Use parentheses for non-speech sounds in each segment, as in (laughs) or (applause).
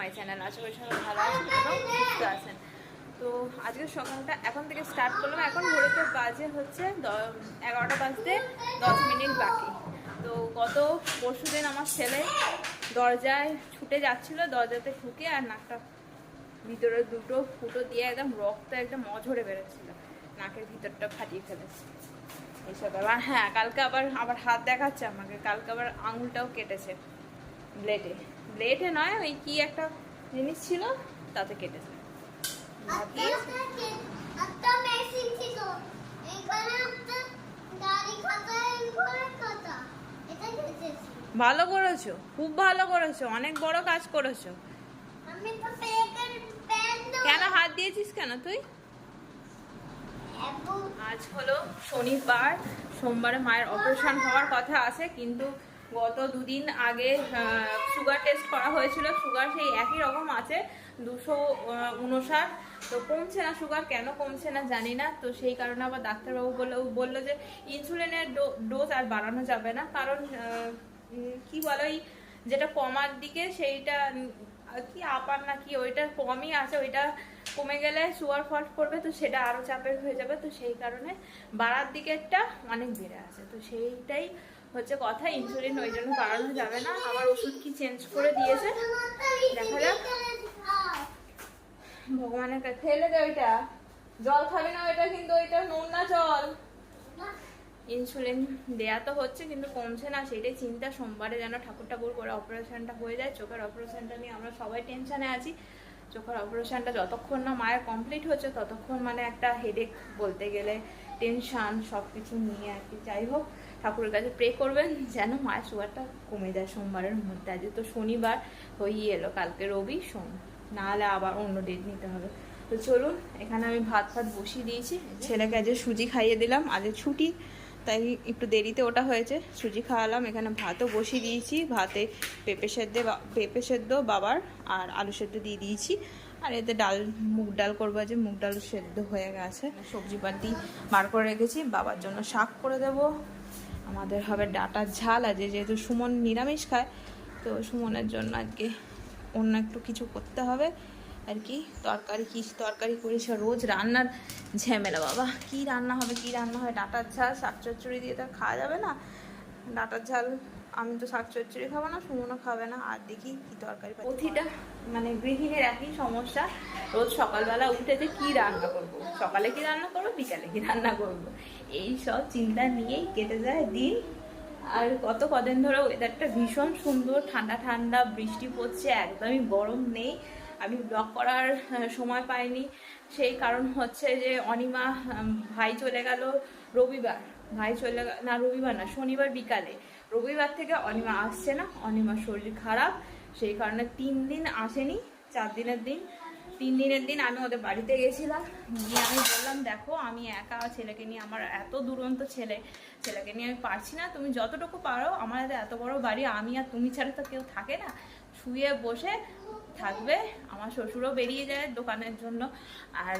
My channel আশা করি সবাই ভালো আছেন এবং সুস্থ আছেন। তো আজকে সকালটা এখন থেকে স্টার্ট করলাম। এখন ভোরেতে বাজে হচ্ছে এগারোটা বাজতে দশ মিনিট বাকি। তো গত পরশু দিন আমার ছেলে দরজায় ছুটে যাচ্ছিল, দরজাতে ঢুকে আর নাকটা ভিতরে দুটো ফুটো দিয়ে একদম রক্ত একদম অঝরে বেরোচ্ছিল। নাকের ভিতরটা ফাটিয়ে ফেলেছে। এইসব আবার হ্যাঁ কালকে আবার আবার হাত দেখাচ্ছে আমাকে। কালকে আবার আঙুলটাও কেটেছে ব্লেডে। ব্লেডে নয় ওই কি একটা জিনিস ছিল তাতে কেটেছে। ভালো করেছ খুব ভালো করেছ অনেক বড় কাজ করেছ। কেন হাত দিয়েছিস কেন তুই? আজ হলো শনিবার সোমবারে মায়ের অপারেশন হওয়ার কথা আছে কিন্তু গত দুদিন আগে সুগার টেস্ট করা হয়েছিল। সুগার সেই একই রকম আছে, দুশো উনষাট। তো কমছে না সুগার কেন কমছে না জানি না। তো সেই কারণে আবার ডাক্তারবাবু বলল বলল যে ইনসুলিনের ডোজ আর বাড়ানো যাবে না। কারণ কি বলো এই যেটা কমার দিকে সেইটা কি আপার না কি, ওইটা কমই আছে, ওইটা কমে গেলে সুগার ফল্ট করবে তো সেটা আরও চাপের হয়ে যাবে। তো সেই কারণে বাড়ার দিকেরটা অনেক বেড়ে আছে। তো সেইটাই হচ্ছে কথা ইনসুলিন ওই জন্য বাড়ানো যাবে না। আবার ওষুধ কি চেঞ্জ করে দিয়েছে? দেখা যাক। ভগবানের কাছে ফেলে দে ওইটা। জল খাবে না ওইটা কিন্তু, ওইটা নুন না জল। ইনসুলিন দেয়া তো হচ্ছে, কিন্তু কমছে না। সেটাই চিন্তা, সোমবারে যেন ঠাকুর ঠাকুর করে অপারেশনটা হয়ে যায়। চোখের অপারেশনটা নিয়ে আমরা সবাই টেনশনে আছি। চোখের অপারেশনটা যতক্ষণ না মায়ের কমপ্লিট হচ্ছে, ততক্ষণ মানে একটা হেডেক বলতে গেলে টেনশন সব কিছু নিয়ে আর কি। যাই হোক ঠাকুরের কাছে প্রে করবেন (laughs) যেন মায়ের সুগারটা কমে যায় সোমবারের মধ্যে। আজ তো শনিবার হয়েই এলো, কালকে রবি, সোম। নাহলে আবার অন্য ডেট নিতে হবে। তো চলুন, এখানে আমি ভাত ফাত বসিয়ে দিয়েছি। ছেলেকে আজ সুজি খাইয়ে দিলাম আজ ছুটি, তাই একটু দেরিতে ওটা হয়েছে। সুজি খাওয়ালাম, এখানে ভাতও বসিয়ে দিয়েছি। ভাতে পেঁপে সেদ্ধ পেঁপে সেদ্ধ, বাবার, আর আলু সেদ্ধ দিয়ে দিয়েছি। আর এতে ডাল, মুগ ডাল করব যে মুগ ডাল সেদ্ধ হয়ে গেছে। সবজি পাতি বার করে রেখেছি। বাবার জন্য শাক করে দেব। আমাদের হবে ডাটার ঝাল আছে যেহেতু সুমন নিরামিষ খায় তো সুমনের জন্য আজকে অন্য একটু কিছু করতে হবে আর কি তরকারি কি তরকারি করিস রোজ রান্নার ঝামেলা বাবা। কি রান্না হবে কি রান্না হবে? ডাটার ঝাল শাক চচ্চড়ি দিয়ে তো খাওয়া যাবে না। ডাটার ঝাল আমি তো শাক চচ্চড়ি খাব না সুমনও খাবে না। আর দেখি কি তরকারি। প্রতিটা মানে গৃহিণীর একই সমস্যা। রোজ সকালবেলা উঠে যে কি রান্না করব? সকালে কি রান্না করব বিকালে কি রান্না করব? এই সব চিন্তা নিয়েই কেটে যায় দিন। আর কত কদিন ধরে ওয়েদারটা ভীষণ সুন্দর, ঠান্ডা ঠান্ডা, বৃষ্টি পড়ছে, একদমই গরম নেই। আমি ব্লগ করার সময় পাইনি। সেই কারণ হচ্ছে যে অনিমা ভাই চলে গেল রবিবার। ভাই চলে না, রবিবার না, শনিবার বিকালে। রবিবার থেকে অনিমা আসছে না, অনিমার শরীর খারাপ। সেই কারণে তিন দিন আসেনি, চার দিনের দিন। তিন দিনের দিন আমি ওদের বাড়িতে গেছিলাম। গিয়ে আমি বললাম, দেখো, আমি একা ছেলেকে নিয়ে, আমার এত দুরন্ত ছেলে, ছেলেকে নিয়ে আমি পারছি না। তুমি যতটুকু পারো, আমার এত বড় বাড়ি, আমি আর তুমি ছাড়া তো কেউ থাকে না। শুয়ে বসে থাকবে, আমার শ্বশুরও বেরিয়ে যায় দোকানের জন্য, আর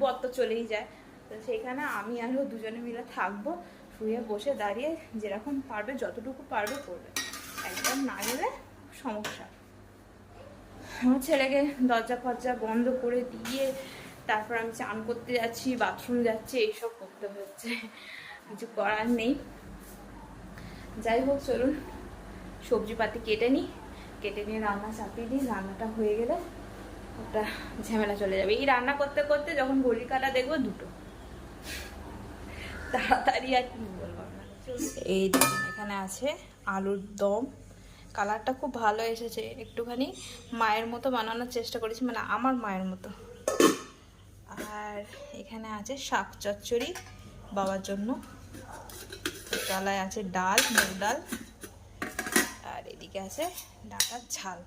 বর তো চলেই যায়। তো সেইখানে আমি আর ও দুজনে মিলে থাকব, শুয়ে বসে দাঁড়িয়ে, যেরকম পারবে, যতটুকু পারবে করবে। একদম না গেলে সমস্যা। আমার ছেলেকে দরজা ফরজা বন্ধ করে দিয়ে তারপর আমি চান করতে যাচ্ছি বাথরুম যাচ্ছি, এইসব করতে হচ্ছে। কিছু করার নেই। যাই হোক, চলুন। সবজি পাতি কেটে নিই। কেটে নিয়ে রান্না চাপিয়ে দিই। রান্নাটা হয়ে গেলে ওটা ঝামেলা চলে যাবে। এই রান্না করতে করতে যখন ঘড়ির কাটা দেখব, দুটো। তাড়াতাড়ি আর কি বলব এই এখানে আছে আলুর দম কালারটা খুব ভালো এসেছে। একটুখানি মায়ের মতো বানানোর চেষ্টা করেছি মানে আমার মায়ের মতো। আর এখানে আছে শাক চচ্চড়ি বাবার জন্য। তলায় আছে ডাল, মুগ ডাল। আর এদিকে আছে ডাটার ঝাল।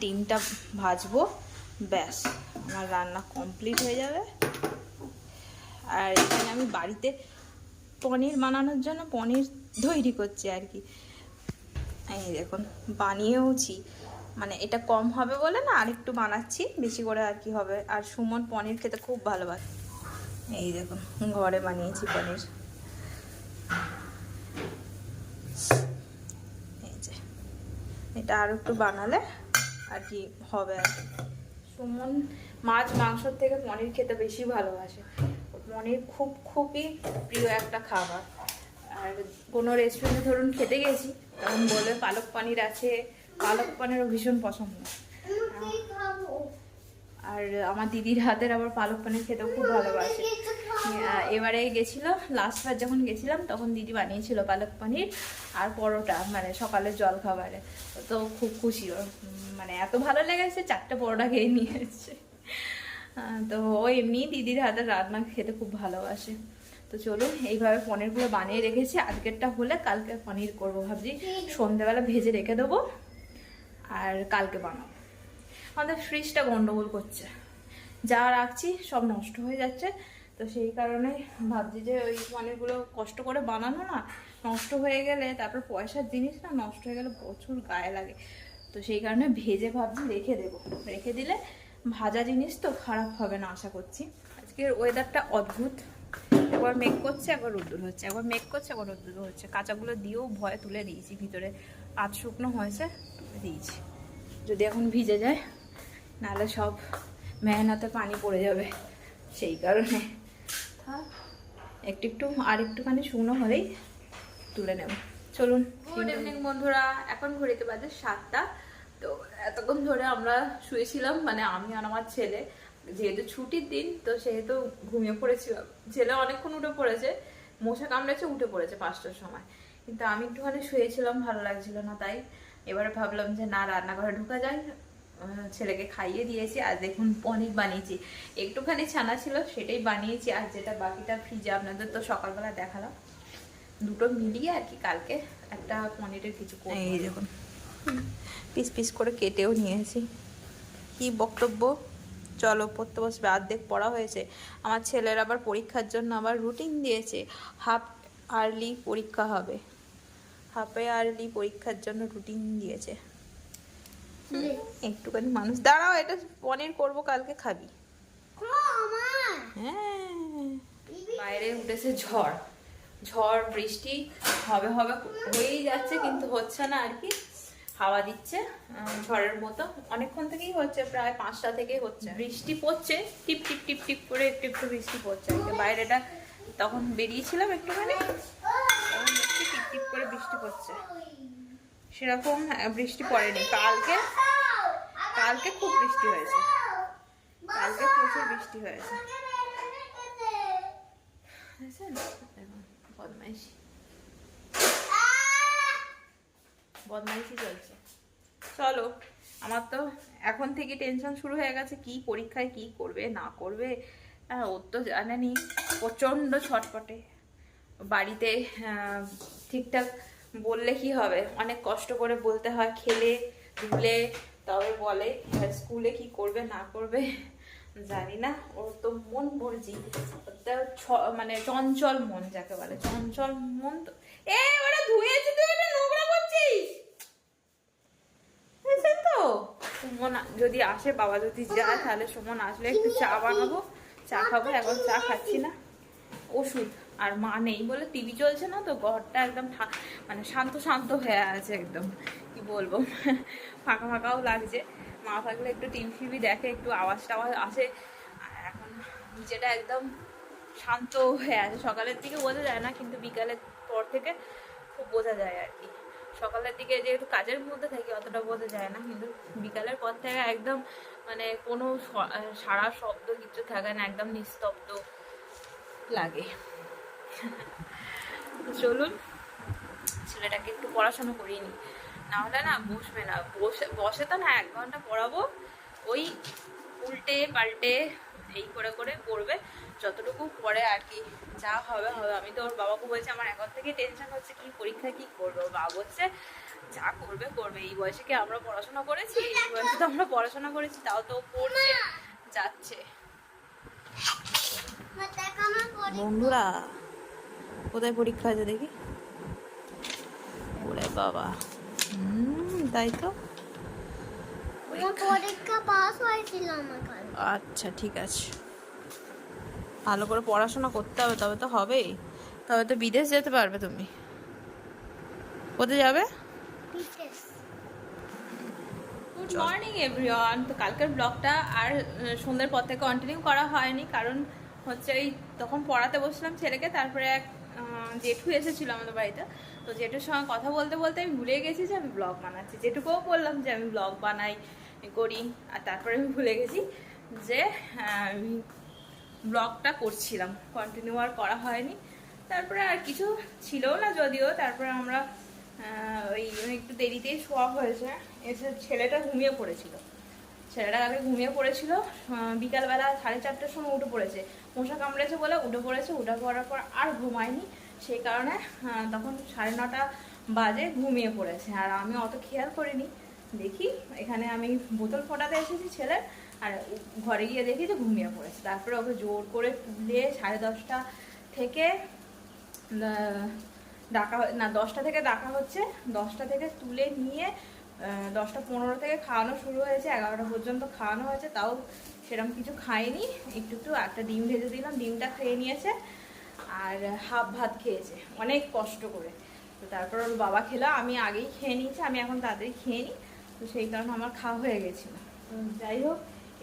ডিমটা ভাজবো, ব্যাস, আমার রান্না কমপ্লিট হয়ে যাবে। আর এখানে আমি বাড়িতে পনির বানানোর জন্য পনির তৈরি করছি আর কি। এই দেখুন, বানিয়েওছি। মানে এটা কম হবে বলে না, আরেকটু বানাচ্ছি, বেশি করে আর কি হবে। আর সুমন পনির খেতে খুব ভালোবাসে। এই দেখুন, ঘরে বানিয়েছি পনির। এই যে, এটা আর একটু বানালে আর কি হবে আর। সুমন মাছ, মাংসর থেকে পনির খেতে বেশি ভালোবাসে। পনির খুব খুবই প্রিয় একটা খাবার। আর কোনো রেস্টুরেন্টে ধরুন খেতে গেছি, তখন বলবে পালক পনির আছে, পালক পনিরও ভীষণ পছন্দ। আর আমার দিদির হাতের আবার পালক পনির খেতেও খুব ভালোবাসে। এবারে গেছিল লাস্ট বার যখন গেছিলাম, তখন দিদি বানিয়েছিল পালক পনির আর পরোটা মানে সকালের জল খাবারে তো খুব খুশি ওর মানে এত ভালো লেগেছে, চারটে পরোটা খেয়ে নিয়ে তো ও এমনি দিদির হাতের রান্না খেতে খুব ভালোবাসে। তো চলুন, এইভাবে পনিরগুলো বানিয়ে রেখেছি। আজকেরটা হলে কালকে পনির করব ভাবছি। সন্ধ্যেবেলা ভেজে রেখে দেবো আর কালকে বানাবো। আমাদের ফ্রিজটা গন্ডগোল করছে। যা রাখছি সব নষ্ট হয়ে যাচ্ছে। তো সেই কারণে ভাবছি যে ওই পনিরগুলো কষ্ট করে বানানো না, নষ্ট হয়ে গেলে, তারপর পয়সার জিনিস না নষ্ট হয়ে গেলে প্রচুর গায়ে লাগে। তো সেই কারণে ভেজে ভাবছি রেখে দেবো। রেখে দিলে ভাজা জিনিস তো খারাপ হবে না আশা করছি। আজকের ওয়েদারটা অদ্ভুত। একবার মেঘ করছে একবার রোদ্দুর হচ্ছে। একবার মেঘ করছে একবার রোদ্দুর হচ্ছে। কাঁচাগুলো দিয়েও ভয়ে তুলে দিয়েছি। ভিতরে আধ শুকনো হয়েছে তুলে দিয়েছি। যদি এখন ভিজে যায় নাহলে সব মেহনতে পানি পড়ে যাবে। সেই কারণে একটু একটু আর একটুখানি শুকনো হলেই তুলে নেব। চলুন গুড ইভিনিং বন্ধুরা। এখন ঘড়িতে বাজে সাতটা। তো এতক্ষণ ধরে আমরা শুয়েছিলাম মানে আমি আর আমার ছেলে, যেহেতু ছুটির দিন, তো সেহেতু ঘুমিয়ে পড়েছিলাম। ছেলে অনেকক্ষণ উঠে পড়েছে, মশা কামড়েছে, উঠে পড়েছে পাঁচটার সময়। কিন্তু আমি একটুখানি শুয়েছিলাম, ভালো লাগছিল না তাই। এবারে ভাবলাম যে না, রান্নাঘরে ঢুকা যায় ছেলেকে খাইয়ে দিয়েছি, আর দেখুন পনির বানিয়েছি। একটুখানি ছানা ছিল, সেটাই বানিয়েছি, আর যেটা বাকিটা ফ্রিজে আপনাদের তো সকালবেলা দেখালাম। দুটো মিলিয়ে আর কি, কালকে একটা পনিরের কিছু এই দেখুন। পিস পিস করে কেটেও নিয়েছি। কি বক্তব্য? চলো পড়তে বসবে অর্ধেক পড়া হয়েছে। আমার ছেলের আবার পরীক্ষার জন্য আবার রুটিন দিয়েছে। হাফ আর্লি পরীক্ষা হবে। হাফে আর্লি পরীক্ষার জন্য রুটিন দিয়েছে। একটুখানি মানুষ দাঁড়াও এটা পনির করব কালকে খাবি। হ্যাঁ। বাইরে উঠেছে ঝড়। ঝড় বৃষ্টি হবে হবে হয়েই যাচ্ছে কিন্তু হচ্ছে না আর কি। হাওয়া দিচ্ছে ঝড়ের মতো। অনেকক্ষণ থেকেই হচ্ছে, প্রায় পাঁচটা থেকেই হচ্ছে। বৃষ্টি পড়ছে, টিপ টিপ টিপ টিপ করে একটু একটু বৃষ্টি পড়ছে। বাইরেটা তখন বেরিয়েছিলাম একটুখানি। দেখছি টিপ টিপ করে বৃষ্টি পড়ছে। সেরকম বৃষ্টি পড়েনি। কালকে কালকে খুব বৃষ্টি হয়েছে। কালকে প্রচুর বৃষ্টি হয়েছে? বদমাইশি। বদমাইশি চলছে। চলো, আমার তো এখন থেকে টেনশন শুরু হয়ে গেছে, কি পরীক্ষায় কি করবে, না করবে? আর ওর তো জানেনি প্রচণ্ড ছটপটে। বাড়িতে ঠিকঠাক বললে কি হবে? অনেক কষ্ট করে বলতে হয়, খেলে, ধুলে, তবে বলে স্কুলে কি করবে, না করবে, জানি না। ওর তো মন মর্জি মানে চঞ্চল মন, যাকে বলে, চঞ্চল মন তো এ, ওরা ধুয়েছি এটা নোংরা করছিস বুঝছেন তো সুমন যদি আসে, বাবা যদি যায়, তাহলে সুমন আসলে একটু চা বানাবো। চা খাব, এখন চা খাচ্ছি না। ওষুধ আর মা নেই বলে টিভি চলছে না তো, ঘরটা একদম মানে শান্ত শান্ত হয়ে আছে একদম। কি বলব? ফাঁকা ফাঁকাও লাগছে। মা থাকলে একটু টিভি ফিভি দেখে, একটু আওয়াজ টাওয়াজ আসে। এখন নিচেটা একদম শান্ত হয়ে আছে। সকালের দিকে বোঝা যায় না, কিন্তু বিকালের পর থেকে খুব বোঝা যায় আর কি। সকালের দিকে যেহেতু কাজের মধ্যে থাকি, অতটা বোঝা যায় না। কিন্তু বিকালের পর থেকে একদম মানে কোনো সারা শব্দ কিছু থাকে না, একদম নিস্তব্ধ লাগে। চলুন, ছেলেটাকে একটু পড়াশোনা করিয়ে নি না না বসবে না। বসে বসে তো না, এক ঘণ্টা পড়াবো। ওই উল্টে পাল্টে এই করে করে করবে। যতটুকু পরে আর কি যা হবে হবে। আমি তো ওর বাবাকে বলছি আমার এখন থেকে টেনশন হচ্ছে কি পরীক্ষায় কি করবে? ওর বাবা বলছে যা করবে করবে। এই বয়সে কি আমরা পড়াশোনা করেছি? এই বয়সে তো আমরা পড়াশোনা করেছি তাও তো পড়ছে যাচ্ছে। পরীক্ষা। বন্ধুরা কোথায় পরীক্ষা আছে দেখি? ওরে বাবা। হুম তাই তো। পরীক্ষা পাস হয়েছিল আমার আচ্ছা ঠিক আছে। ভালো করে পড়াশোনা করতে হবে তবে তো হবেই। তবে তো বিদেশ যেতে পারবে তুমি। কোথায় যাবে? গুড মর্নিং এভরিওয়ান তো কালকের ব্লগটা আর সন্ধ্যের পর থেকে কন্টিনিউ করা হয়নি। কারণ হচ্ছে এই তখন পড়াতে বসলাম ছেলেকে তারপরে এক জেঠু এসেছিল আমাদের বাড়িতে। তো জেঠুর সঙ্গে কথা বলতে বলতে আমি ভুলে গেছি যে আমি ব্লগ বানাচ্ছি। জেঠুকেও বললাম যে আমি ব্লগ বানাই করি আর তারপরে আমি ভুলে গেছি। যে ব্লগটা করছিলাম। কন্টিনিউ আর করা হয়নি। তারপরে আর কিছু ছিল না যদিও। তারপরে আমরা ওই একটু দেরিতেই শোয়া হয়েছে। এসে ছেলেটা ঘুমিয়ে পড়েছিল। ছেলেটা আগে ঘুমিয়ে পড়েছিল বিকালবেলা সাড়ে চারটের সময় উঠে পড়েছে। মশা কামড়েছে বলে উঠে পড়েছে। উঠে পড়ার পর আর ঘুমায়নি। সেই কারণে তখন সাড়ে নটা বাজে ঘুমিয়ে পড়েছে। আর আমি অত খেয়াল করিনি। দেখি, এখানে আমি বোতল ফোটাতে এসেছি ছেলের। আর ঘরে গিয়ে দেখি যে ঘুমিয়ে পড়েছে। তারপরে ওকে জোর করে তুলে সাড়ে দশটা থেকে ডাকা না, দশটা থেকে ডাকা হচ্ছে। দশটা থেকে তুলে নিয়ে দশটা পনেরো থেকে খাওয়ানো শুরু হয়েছে, এগারোটা পর্যন্ত খাওয়ানো হয়েছে। তাও সেরকম কিছু খায়নি। একটু একটু একটা ডিম ভেজে দিলাম, ডিমটা খেয়ে নিয়েছে আর হাফ ভাত খেয়েছে। অনেক কষ্ট করে। তো তারপর ওর বাবা খেলো, আমি আগেই খেয়ে নিয়েছি, আমি এখন তাড়াতাড়ি খেয়ে নিই। তো সেই কারণে আমার খাওয়া হয়ে গেছিল। যাই হোক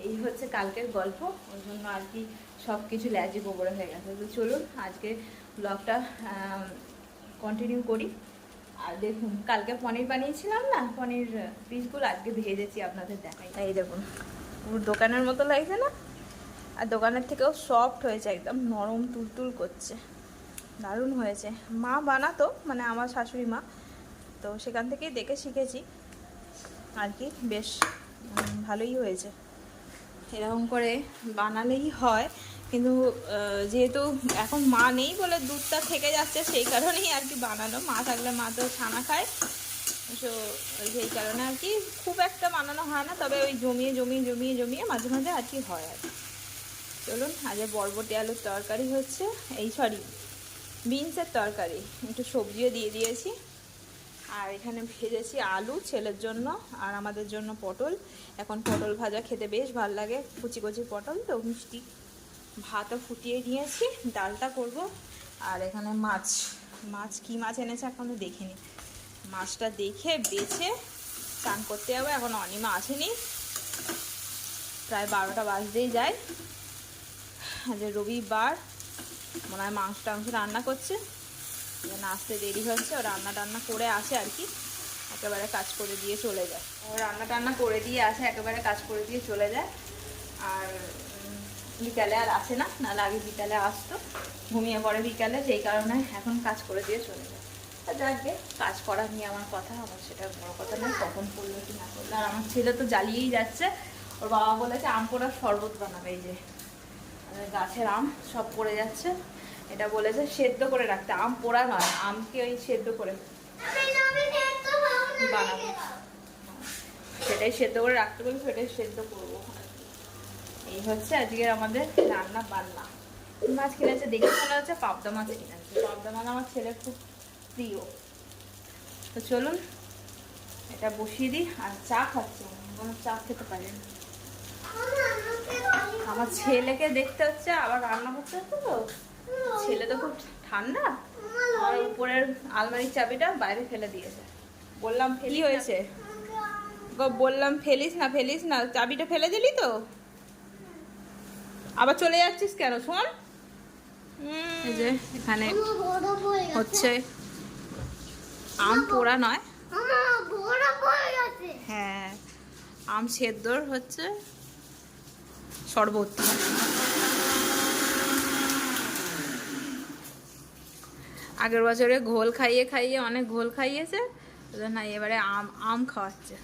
এই হচ্ছে কালকের গল্প। ওই জন্য আর কি সব কিছু ল্যাজি গোবরে হয়ে গেছে। তো চলুন, আজকে ব্লগটা কন্টিনিউ করি। আর দেখুন, কালকে পনির বানিয়েছিলাম না, পনির পিসগুলো আজকে ভেজেছি আপনাদের দেখাই। এই দেখুন, পুরো দোকানের মতো লাগছে না? আর দোকানের থেকেও সফট হয়েছে, একদম নরম তুলতুল করছে। দারুণ হয়েছে। মা বানাতো মানে আমার শাশুড়ি মা। তো সেখান থেকেই দেখে শিখেছি। আর কি, বেশ ভালোই হয়েছে। এরকম করে বানালেই হয়। কিন্তু যেহেতু এখন মা নেই বলে দুধটা থেকে যাচ্ছে, সেই কারণেই আর কি বানানো। মা থাকলে মা তো ছানা খায়। তো সেই কারণে আর কি খুব একটা বানানো হয় না, তবে ওই জমিয়ে জমিয়ে জমিয়ে জমিয়ে মাঝে মাঝে আর কি হয় আর। চলুন আজ বরবটি আলুর তরকারি হচ্ছে, এই সরি, বিনসের তরকারি। একটু সবজিও দিয়ে দিয়েছি। আর এখানে ভেজেছি আলু, ছেলের জন্য আর আমাদের জন্য পটল। এখন পটল ভাজা খেতে বেশ ভালো লাগে, কুচি কুচি পটল তো মিষ্টি। ভাতও ফুটিয়ে নিয়েছি, ডালটা করব। আর এখানে মাছ মাছ, কি মাছ এনেছে এখনও দেখিনি। মাছটা দেখে, বেছে, চান করতে যাব, এখন অনিমা আসেনি। প্রায় বারোটা বাজতেই যায়। আজ রবিবার, মনে হয় মাংস টাংস রান্না করছে। আসতে দেরি হচ্ছে, ও রান্না টান্না করে আসে আর কি। একেবারে কাজ করে দিয়ে চলে যায়। ও রান্না টান্না করে দিয়ে আসে একেবারে কাজ করে দিয়ে চলে যায়। আর বিকালে আর আসে না, নাহলে আগে বিকালে আসতো, ঘুমিয়ে পড়ে বিকালে সেই কারণে এখন কাজ করে দিয়ে চলে যায়। কাজ করা নিয়ে আমার কথা, আমার সেটা বড় কথা নয়, কখন করল কি না করল। আর আমার ছেলে তো জ্বালিয়েই যাচ্ছে, ওর বাবা বলেছে আম পোড়ার শরবত বানাবে এই যে। গাছের আম সব পড়ে যাচ্ছে। এটা বলেছে সেদ্ধ করে রাখতে। আম পোড়া নয়, আমকে ওই সেদ্ধ করে বানাবো। সেটাই সেদ্ধ করে রাখতে বলি সেটাই সেদ্ধ করব। এই হচ্ছে আজকের আমাদের রান্না বান্না। মাছ কিনেছে? দেখে মনে হচ্ছে পাবদা মাছ কিনেছে। পাবদা মাছ আমার ছেলে খুব প্রিয়। তো চলুন, এটা বসিয়ে দিই আর চা খাচ্ছে। কোনো চা খেতে পারি না আমার ছেলেকে দেখতে হচ্ছে, আবার রান্না করতে হচ্ছে তো? ছেলে তো খুব ঠান্ডা আর উপরের আলমারির চাবিটা বাইরে ফেলে দিয়েছে। বললাম ফেলি হয়েছে? বললাম ফেলিস না ফেলিস না চাবিটা ফেলে দিলি তো? আবার চলে যাচ্ছিস কেন? শোন। এই যে এখানে হচ্ছে আম পোড়া নয়। হ্যাঁ আম সেদ্ধর হচ্ছে শরবত। আগের বছরে ঘোল খাইয়ে খাইয়ে, অনেক ঘোল খাইয়েছে না এবারে আম আম খাওয়াচ্ছে।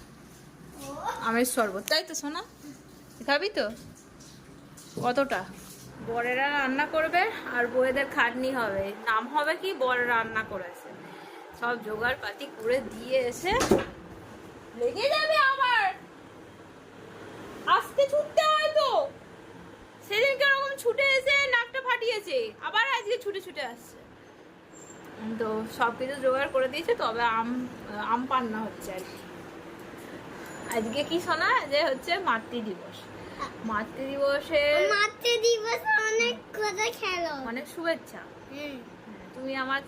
আমের শরবত, তাই তো সোনা? খাবি তো? কতটা? বরেরা রান্না করবে আর বউয়েদের খাটনি হবে। নাম হবে কি? বর রান্না করেছে। সব জোগাড় পাতি করে দিয়ে এসে লেগে যাবে আবার। আজকে ছুটতে হয় তো। সেদিনকে ওরকম ছুটে এসে নাকটা ফাটিয়েছে। আবার আজকে ছুটে ছুটে আসছে। তো সব কিছু জোগাড় করে দিয়েছে তবে আম আম পান্না হচ্ছে আর কি। আজকে কি শোনা যে হচ্ছে মাতৃ দিবস। মাতৃ দিবসে মাতৃ দিবস অনেক কথা খেলো। অনেক শুভেচ্ছা। তুমি আমার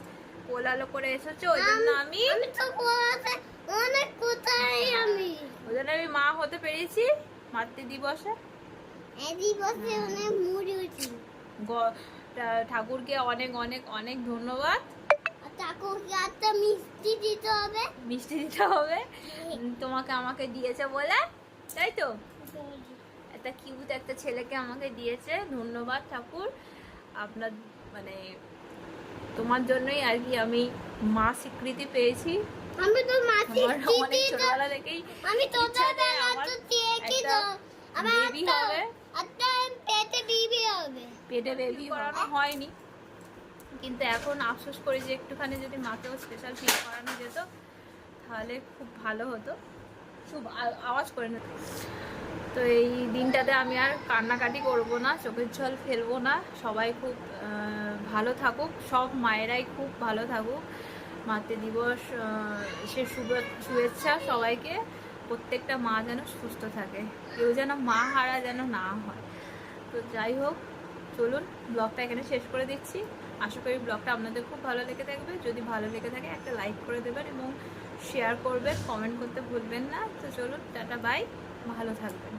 কোল আলো করে এসেছ ওই জন্য আমি আমি তো বলতে অনেক কোথায় আমি। ওই জন্য আমি মা হতে পেরেছি মাতৃ দিবসে। এই দিবসে অনেক মুড়ি উঠি ঠাকুরকে অনেক অনেক অনেক ধন্যবাদ। মিষ্টি দিতে হবে। মিষ্টি দিতে হবে। তোমাকে আমাকে দিয়েছে বলে তাই তো? একটা কিউট একটা ছেলেকে আমাকে দিয়েছে। ধন্যবাদ ঠাকুর। আপনার মানে তোমার জন্যই আর কি আমি মা স্বীকৃতি পেয়েছি। আমি তো আমার অনেক ছোটবেলা থেকেই আমি তো পেটে বিবি হবে। পেটে বেবি করানো হয়নি। কিন্তু এখন আফসোস করি যে একটুখানি যদি মাকেও স্পেশাল ফিল করানো যেত, তাহলে খুব ভালো হতো। খুব আওয়াজ করে নিত। তো এই দিনটাতে আমি আর কান্নাকাটি করব না, চোখের জল ফেলব না। সবাই খুব ভালো থাকুক, সব মায়েরাই খুব ভালো থাকুক। মাতৃ দিবস সে শুভে- শুভেচ্ছা সবাইকে। প্রত্যেকটা মা যেন সুস্থ থাকে, কেউ যেন মা হারা যেন না হয়। তো যাই হোক, চলুন ব্লগটা এখানে শেষ করে দিচ্ছি। আশা করি ব্লগটা আপনাদের খুব ভালো লেগে থাকবে। যদি ভালো লেগে থাকে, একটা লাইক করে দেবেন এবং শেয়ার করবেন কমেন্ট করতে ভুলবেন না। তো চলুন, টাটা বাই ভালো থাকবেন।